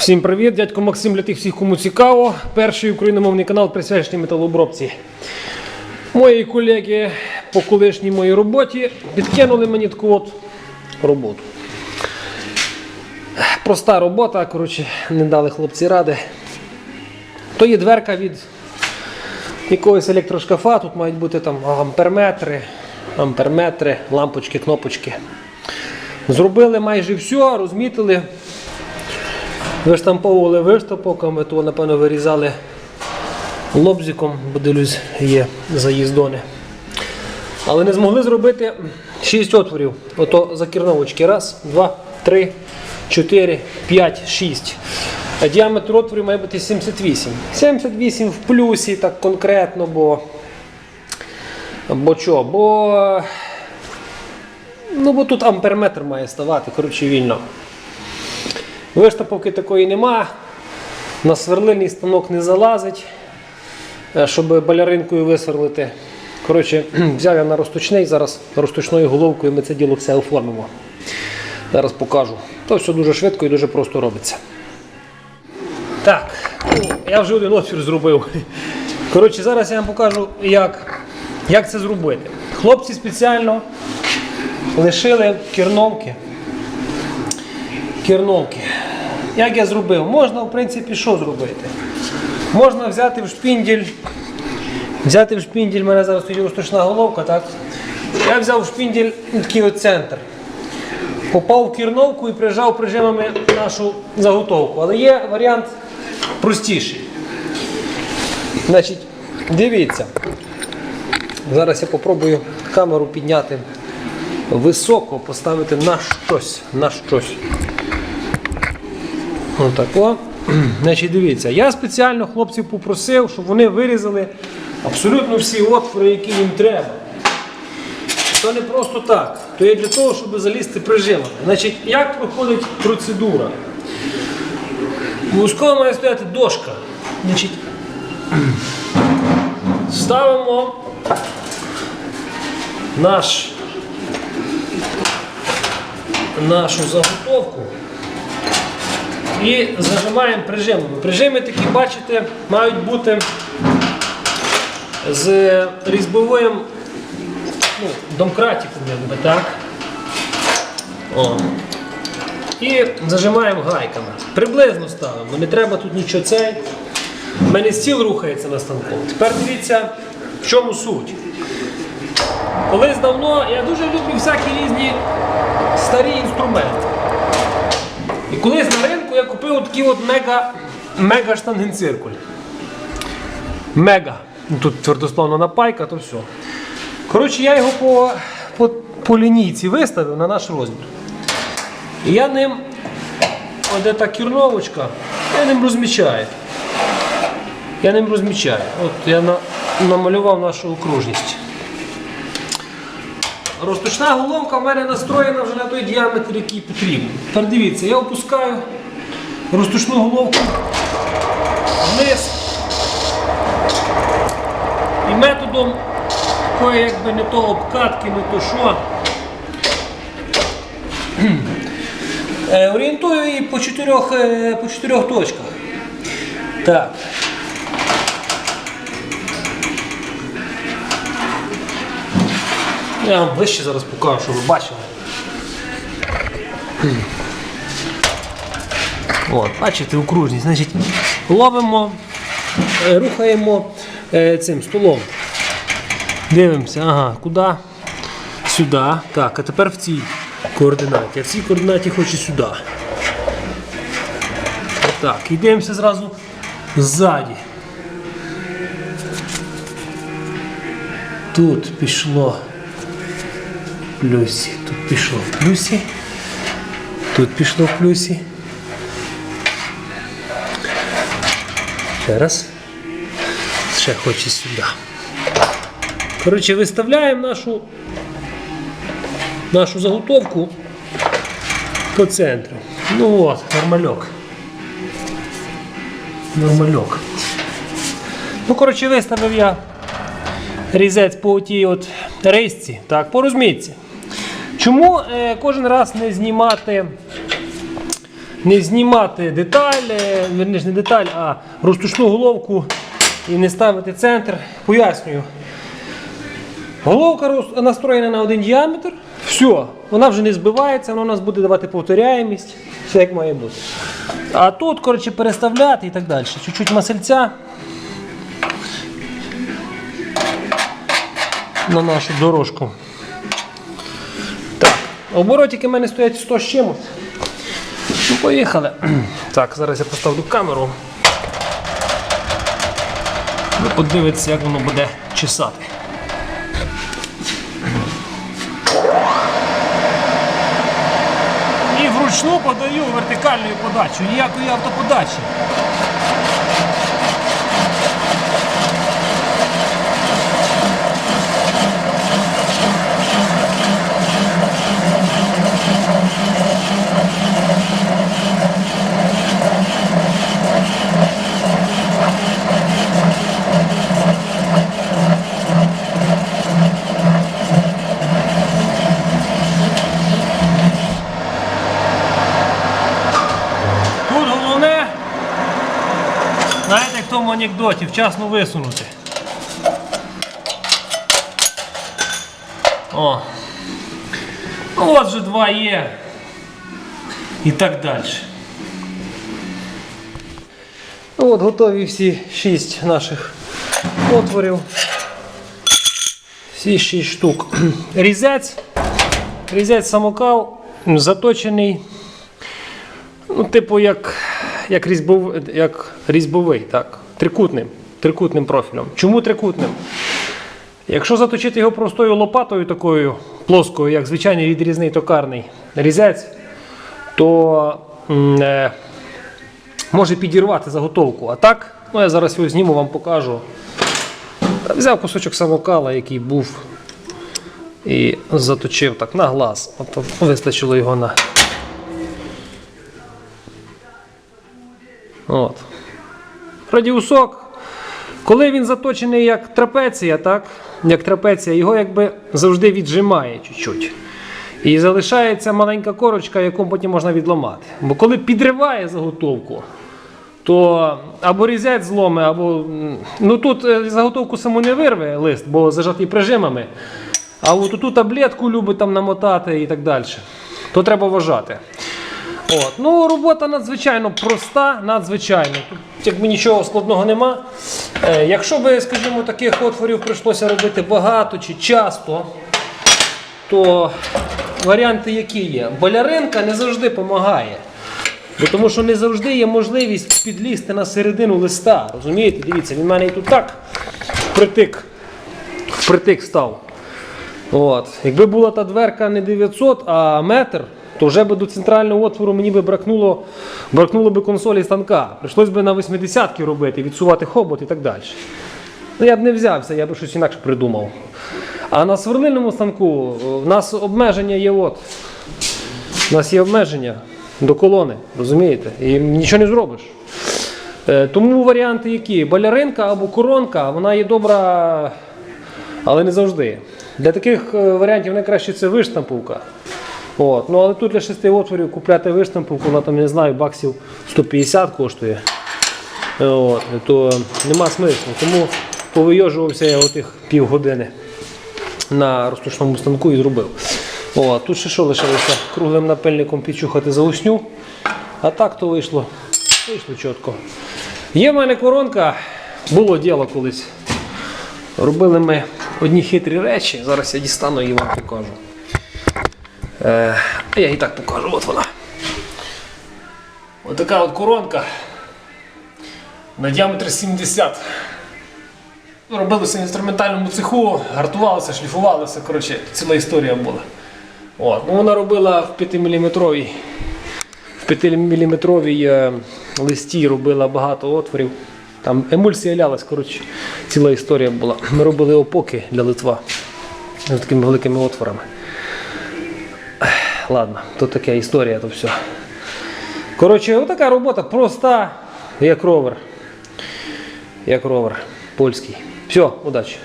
Всім привіт, дядько Максим для тих всіх, кому цікаво. Перший україномовний канал присвячений металообробці. Мої колеги по колишній моїй роботі підкинули мені таку от роботу. Проста робота, коротше, не дали хлопці ради. То є дверка від якогось електрошкафа, тут мають бути там амперметри, амперметри, лампочки, кнопочки. Зробили майже все, розмітили. Виштамповували виштамповками, то напевно вирізали лобзиком, бо дивлюсь, є заїздони. Але не змогли зробити 6 отворів. Ото закірновочки. Раз, два, три, чотири, п'ять, шість. А діаметр отворів має бути 78. 78 в плюсі, так конкретно, бо. Бо що? Бо. Ну, бо тут амперметр має ставати, коротше, вільно. Виштамповки такої нема. На сверлильний станок не залазить, е, щоб баляринкою висверлити. Коротше, взяв я на розточний, зараз розточною головкою ми це діло все оформимо. Зараз покажу. То все дуже швидко і дуже просто робиться. Так, я вже один отвір зробив. Коротше, зараз я вам покажу, як, як це зробити. Хлопці спеціально лишили керновки керновки. Як я зробив? Можна, в принципі, що зробити? Можна взяти в шпінділь. Взяти в шпінділь, в мене зараз тоді розточна головка, так? Я взяв в шпінділь такий от центр. Попав в керновку і прижав прижимами нашу заготовку. Але є варіант простіший. Значить, дивіться. Зараз я попробую камеру підняти високо, поставити на щось. На щось. Отако. Значить, дивіться, я спеціально хлопців попросив, щоб вони вирізали абсолютно всі отвори, які їм треба. То не просто так, то є для того, щоб залізти прижимами. Значить, як проходить процедура? Обов'язково має стояти дошка. Значить, ставимо наш, нашу заготовку і зажимаємо прижимами. Прижими такі, бачите, мають бути з різьбовим ну, домкратиком, якби так. О. І зажимаємо гайками. Приблизно ставимо, не треба тут нічого цей. У мене стіл рухається на станку. Тепер дивіться, в чому суть. Колись давно я дуже люблю всякі різні старі інструменти. І колись на ринку я купив такий от мега, мега штангенциркуль. Мега. Ну, Тут твердословна напайка, то все. Коротше, я його по, по, по лінійці виставив на наш розмір. І я ним, от та кірновочка, я ним розмічаю. Я ним розмічаю. От я на, намалював нашу окружність. Розточна головка в мене настроєна вже на той діаметр, який потрібен. Тепер дивіться, я опускаю розточну головку вниз. І методом такої якби не то обкатки, не то що. Е, Орієнтую її по чотирьох, е, по чотирьох точках. Так. Я вам ближче зараз покажу, щоб ви бачили. От, бачите, окружність. Значить, ловимо, е, рухаємо е, цим столом. Дивимося, ага, куди? Сюди. Так, а тепер в цій координаті. А в цій координаті хочу сюди. Так, і дивимося зразу ззаді. Тут пішло в плюсі, тут пішло в плюсі, тут пішло в плюсі. Ще раз. Ще хоче сюди. Коротше, виставляємо нашу, нашу заготовку по центру. Ну от, нормальок. Нормальок. Ну, коротше, виставив я різець по тій от рейсці, так, по. Чому е, кожен раз не знімати не знімати деталь, верніше не деталь, а розтушну головку і не ставити центр. Пояснюю. Головка настроєна на один діаметр. Все, вона вже не збивається, вона у нас буде давати повторяємість, все як має бути. А тут, коротше, переставляти і так далі. Чуть-чуть масельця на нашу дорожку. Так, оборотики в мене стоять 100 з чимось. Ну, поїхали. Так, зараз я поставлю камеру. Ви подивитися, як воно буде чесати. І вручну подаю вертикальною подачу, ніякої автоподачі. Тут головне, тому анекдоті, вчасно висунути. О. Ну от же два є. І так далі. Ну от готові всі шість наших отворів. Всі шість штук. Різець. Різець самокал заточений Ну, типу, як, як, різьбов, як різьбовий, так. Трикутним. Трикутним профілем. Чому трикутним? Якщо заточити його простою лопатою такою плоскою, як звичайний відрізний токарний різець, то е, може підірвати заготовку. А так, ну я зараз його зніму, вам покажу. Взяв кусочок самокала, який був, і заточив так на глаз. От вистачило його на. От. Радіусок. Коли він заточений як трапеція, так? Як трапеція, його якби завжди віджимає чуть-чуть. І залишається маленька корочка, яку потім можна відламати. Бо коли підриває заготовку, то або різець зломи, або. Ну тут е, заготовку саму не вирве лист, бо зажатий прижимами. А от ту таблетку любить там намотати і так далі. То треба вважати. От. Ну, робота надзвичайно проста, надзвичайно. Тут якби нічого складного нема. Е, якщо би, скажімо, таких отворів прийшлося робити багато чи часто, то варіанти які є? Боляринка не завжди допомагає. Тому що не завжди є можливість підлізти на середину листа. Розумієте? Дивіться, він в мене і тут так впритик, впритик став. От. Якби була та дверка не 900, а метр, то вже би до центрального отвору мені би бракнуло, бракнуло би консолі станка. Прийшлось би на 80-ки робити, відсувати хобот і так далі. Ну, я б не взявся, я б щось інакше придумав. А на сверлильному станку е, в нас обмеження є от. У нас є обмеження до колони, розумієте? І нічого не зробиш. Е, Тому варіанти які? Баляринка або коронка, вона є добра, але не завжди. Для таких е, варіантів найкраще це виштамповка. От. Ну, але тут для шести отворів купляти виштамповку, вона там, не знаю, баксів 150 коштує. От. То нема смислу. Тому повийожувався я отих півгодини на розтушному станку і зробив. О, тут ще що лишилося? Круглим напильником підчухати заусню. А так то вийшло. Вийшло чітко. Є в мене коронка, було діло колись. Робили ми одні хитрі речі. Зараз я дістану і вам покажу. Е, я і так покажу, от вона. Ось така от коронка. На діаметр 70. Ну, Робилося в інструментальному цеху, гартувалося, шліфувалося. Коротше, ціла історія була. От. Ну, вона робила в 5-мм в 5-мм е, листі робила багато отворів. Там емульсія лялась, коротше, ціла історія була. Ми робили опоки для Литва з такими великими отворами. Ладно, то така історія, то все. Коротше, отака робота проста, як ровер. Як ровер польський. Все, удачі.